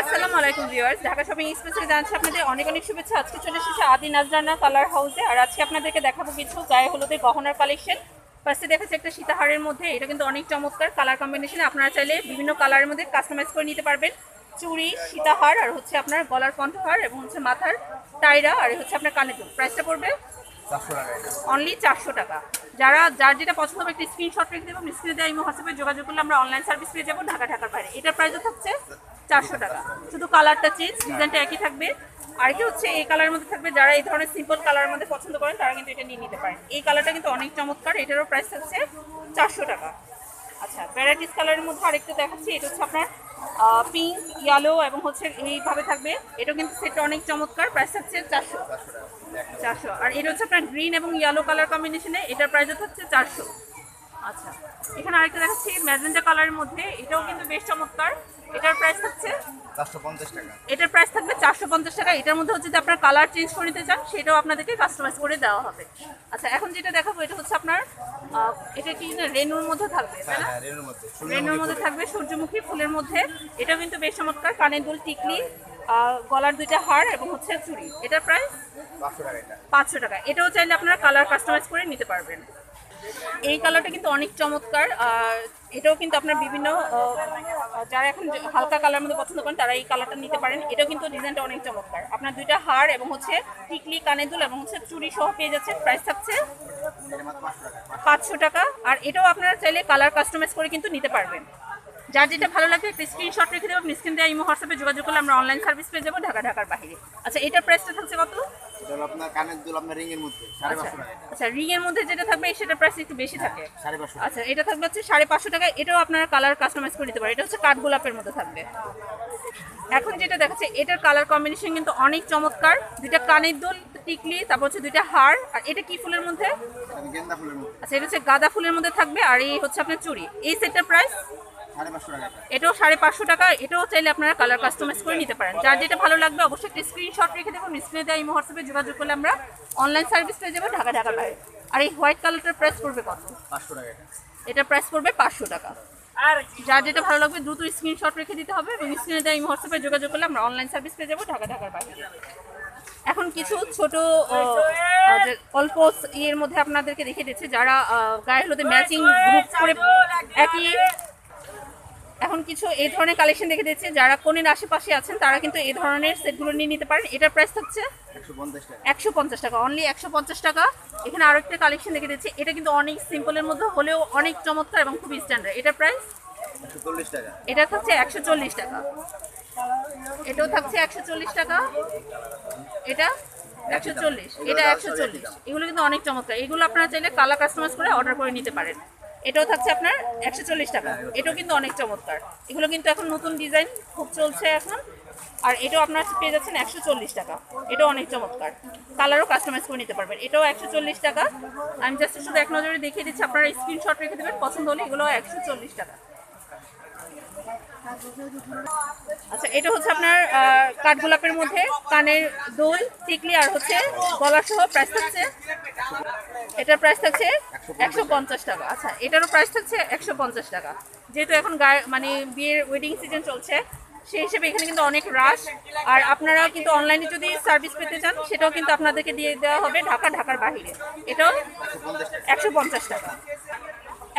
আসসালামু আলাইকুম viewers, Dhaka shopping এক্সপ্রেসে জানাচ্ছি আপনাদের অনেক অনেক শুভেচ্ছা। আজকে চলে এসেছে আদি নাজরানা কালার হাউসে আর আজকে আপনাদেরকে দেখাবো কিছু গায়ে হলুদের গহনার কালেকশন ফার্স্টে দেখাচ্ছে একটা সীতাহারের মধ্যে, এটা কিন্তু অনেক চমৎকার কালার কম্বিনেশন আপনারা চাইলে বিভিন্ন কালারের মধ্যে কাস্টমাইজ করে নিতে পারবেন। চুড়ি, সীতাহার, আর হচ্ছে আপনার গলার কণ্ঠহার এবং হচ্ছে মাথার টাইরা আর হচ্ছে আপনার কানে দুল। প্রাইসটা পড়বে অনলি চারশো টাকা। যারা, যার যেটা পছন্দ হবে একটা স্ক্রিনশট রেখে দেবো স্ক্রিনে দেওয়া ইমো হোয়াটসঅ্যাপে যোগাযোগ করলে আমরা অনলাইন সার্ভিস পেয়ে যাব ঢাকা ঢাকার বাইরে। এটার প্রাইসও থাকছে চারশো টাকা। শুধু কালারটা চেঞ্জ ডিজাইনটা একই থাকবে। আর কি হচ্ছে, এই কালারের মধ্যে থাকবে, যারা এই ধরনের সিম্পল কালারের মধ্যে পছন্দ করেন, তারা কিন্তু এটা নিয়ে নিতে পারেন। এই কালারটা কিন্তু অনেক চমৎকার, এটারও প্রাইস থাকছে চারশো টাকা। আচ্ছা ভ্যারাইটিস কালারের মধ্যে আরেকটা দেখাচ্ছি, এটা হচ্ছে আপনার পিঙ্ক ইয়েলো এবং হচ্ছে এইভাবে থাকবে। এটা কিন্তু সেটটা অনেক চমৎকার। প্রাইস হচ্ছে চারশো। চারশো। আর এটা হচ্ছে আপনার গ্রিন এবং ইয়েলো কালার কম্বিনেশনে এটার প্রাইস হচ্ছে চারশো। আচ্ছা এখানে আরেকটা দেখাচ্ছি ম্যাজেন্টা কালারের মধ্যে এটাও কিন্তু বেশ চমৎকার। এটার প্রাইস থাকছে? এটার প্রাইস থাকবে চারশো পঞ্চাশ টাকা। এটার মধ্যে হচ্ছে যে আপনার কালার চেঞ্জ করে নিতে চান সেটাও আপনাদেরকে কাস্টমাইজ করে দেওয়া হবে। আচ্ছা এখন যেটা দেখাবো এটা হচ্ছে আপনার এটা কি না রেনুর মধ্যে থাকবে তাই হ্যাঁ না? হ্যাঁ রেনুর মধ্যে থাকবে সূর্যমুখী ফুলের মধ্যে। এটাও কিন্তু বেশ চমৎকার কানের দুল টিকলি গলার দুইটা হার এবং হচ্ছে চুড়ি। এটার প্রাইস পাঁচশো টাকা পাঁচশো টাকা। এটাও চাইলে আপনারা কালার কাস্টমাইজ করে নিতে পারবেন। এই কালারটা কিন্তু অনেক চমৎকার, আর এটাও কিন্তু আপনার বিভিন্ন যারা এখন হালকা কালার মধ্যে পছন্দ করেন, তারা এই কালারটা নিতে পারেন। এটাও কিন্তু ডিজাইনটা অনেক চমৎকার। আপনার দুইটা হার এবং হচ্ছে টিকলি কানে দুল এবং হচ্ছে চুরি সহ পেয়ে যাচ্ছে প্রাইস থাকছে পাঁচশো টাকা। আর এটাও আপনারা চাইলে কালার কাস্টমাইজ করে কিন্তু নিতে পারবেন। যার যেটা ভালো লাগে একটা স্ক্রিনশট রেখে দেবো স্ক্রিন দেওয়া ইমো হোয়াটসঅ্যাপে যোগাযোগ করলে আমরা অনলাইন সার্ভিস পেয়ে যাব ঢাকা ঢাকার বাইরে। আচ্ছা এটার প্রাইসটা থাকছে কত? এটা হলো আপনার কানের দুল আপনার রিং এর মধ্যে আচ্ছা আচ্ছা রিং এর মধ্যে যেটা থাকবে সেটার প্রাইস একটু বেশি থাকে। আচ্ছা এটা থাকবে হচ্ছে সাড়ে পাঁচশো টাকা এটাও আপনারা কালার কাস্টমাইজ করে পারেন। এটা হচ্ছে মধ্যে থাকবে। এখন যেটা দেখাচ্ছে এটার কালার কম্বিনেশন কিন্তু অনেক চমৎকার। দুইটা কানের দুল টিকলি তারপর হচ্ছে দুইটা হার। আর এটা কি ফুলের মধ্যে? ফুলের মধ্যে। আচ্ছা এটা হচ্ছে গাঁদা ফুলের মধ্যে থাকবে আর এই হচ্ছে আপনার চুড়ি। এই সেটটার প্রাইস এটাও সাড়ে পাঁচশো টাকা এটাও চাইলে আপনারা কালার কাস্টমাইজ করে নিতে পারেন। যার যেটা ভালো লাগবে অবশ্যই একটা স্ক্রিনশট রেখে দেবো স্ক্রিনে দেওয়া ইমো হোয়াটসঅ্যাপে যোগাযোগ করলে আমরা অনলাইন সার্ভিস পেয়ে যাব ঢাকা ঢাকার বাইরে। আর এই হোয়াইট কালারটার প্রাইস পড়বে কত? পাঁচশো টাকা এটা। প্রাইস পড়বে পাঁচশো টাকা। আর যার যেটা ভালো লাগবে দ্রুত স্ক্রিনশট রেখে দিতে হবে এবং স্ক্রিনে দেওয়া হোয়াটসঅ্যাপে যোগাযোগ করলে আমরা অনলাইন সার্ভিস পেয়ে যাব ঢাকা ঢাকার বাইরে। এখন কিছু ছোট অল্প ইয়ের মধ্যে আপনাদেরকে দেখিয়ে দিচ্ছে। যারা গায়ে হলুদে ম্যাচিং গ্রুপ করে একই এখন কিছু এই ধরনের কালেকশন দেখে দিচ্ছে যারা কোনের আশেপাশে আছেন তারা কিন্তু এই ধরনের সেটগুলো নিয়ে নিতে পারেন। এটার প্রাইস থাকছে একশো পঞ্চাশ টাকা। অনলি একশো পঞ্চাশ টাকা। এখানে আরও একটা কালেকশন দেখে দিচ্ছে এটা কিন্তু অনেক সিম্পলের মধ্যে হলেও অনেক চমৎকার এবং খুব স্ট্যান্ডার্ড এটা প্রাইস এটা থাকছে একশো চল্লিশ টাকা। এটাও থাকছে একশো চল্লিশ টাকা। এটা একশো চল্লিশ। এটা একশো চল্লিশ। এগুলো কিন্তু অনেক চমৎকার। এগুলো আপনারা চাইলে কালা কাস্টমাইজ করে অর্ডার করে নিতে পারেন। এটাও থাকছে আপনার একশো চল্লিশ টাকা। এটাও কিন্তু অনেক চমৎকার। এগুলো কিন্তু এখন নতুন ডিজাইন খুব চলছে এখন। আর এটাও আপনার পেয়ে যাচ্ছেন একশো চল্লিশ টাকা। এটাও অনেক চমৎকার। কালারও কাস্টমাইজ করে নিতে পারবেন। এটাও একশো চল্লিশ টাকা। আমি জাস্ট শুধু এক নজরে দেখিয়ে দিচ্ছি, আপনারা স্ক্রিনশট রেখে দেবেন। পছন্দ হলে এগুলো একশো চল্লিশ টাকা। আচ্ছা এটা হচ্ছে আপনার কাঠগোলাপের মধ্যে কানের দোল, টিকলি, আর হচ্ছে গলা সহ প্রাইস থাকছে, এটার প্রাইস থাকছে একশো পঞ্চাশ টাকা। আচ্ছা এটারও প্রাইস থাকছে একশো পঞ্চাশ টাকা। যেহেতু এখন মানে বিয়ের ওয়েডিং সিজন চলছে, সেই হিসেবে এখানে কিন্তু অনেক রাশ আর আপনারা কিন্তু অনলাইনে যদি সার্ভিস পেতে চান, সেটাও কিন্তু আপনাদেরকে দিয়ে দেওয়া হবে ঢাকা, ঢাকার বাহিরে। এটাও একশো পঞ্চাশ টাকা।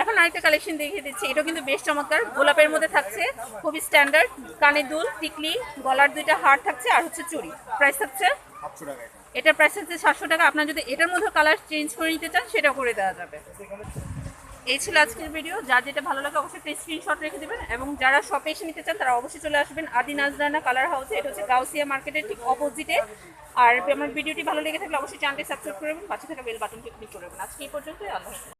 এখন আরেকটা কালেকশন দেখিয়ে দিচ্ছি। এটাও কিন্তু বেশ চমৎকার। গোলাপের মধ্যে থাকছে খুবই স্ট্যান্ডার্ড কানে দুল টিকলি গলার দুইটা হার থাকছে আর হচ্ছে চুড়ি। প্রাইস থাকছে এটা এটার প্রাইস হচ্ছে সাতশো টাকা। আপনার যদি এটার মধ্যে কালার চেঞ্জ করে নিতে চান সেটা করে দেওয়া যাবে। এই ছিল আজকের ভিডিও যার যেটা ভালো লাগে অবশ্যই একটা স্ক্রিনশট রেখে দেবেন এবং যারা শপে এসে নিতে চান তারা অবশ্যই চলে আসবেন আদি নাজরানা কালার হাউসে এটা হচ্ছে গাউসিয়া মার্কেটের ঠিক অপোজিটে আর আমার ভিডিওটি ভালো লেগে থাকলে অবশ্যই চ্যানেলটি সাবস্ক্রাইব করবেন পাশে থাকা বেল বাটনটি ক্লিক করবেন আজকে এই পর্যন্তই। আল্লাহ।